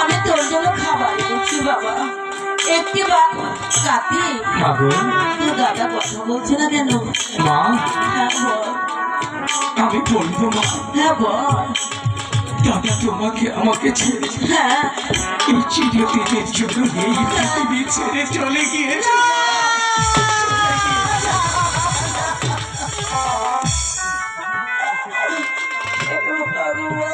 আমি তোর জন্য খাবার এনেছি বাবা। একটি বা কাতি তোর দাদা কথা বলছে না কেন? মা? হ্যাঁ আমি বলব মা। হ্যাঁ বল। দাদা তোমাকে আমাকে ছেড়ে হ্যাঁ। এই চিরদিনের জন্য এই পৃথিবী ছেড়ে চলে গিয়েছে। আমি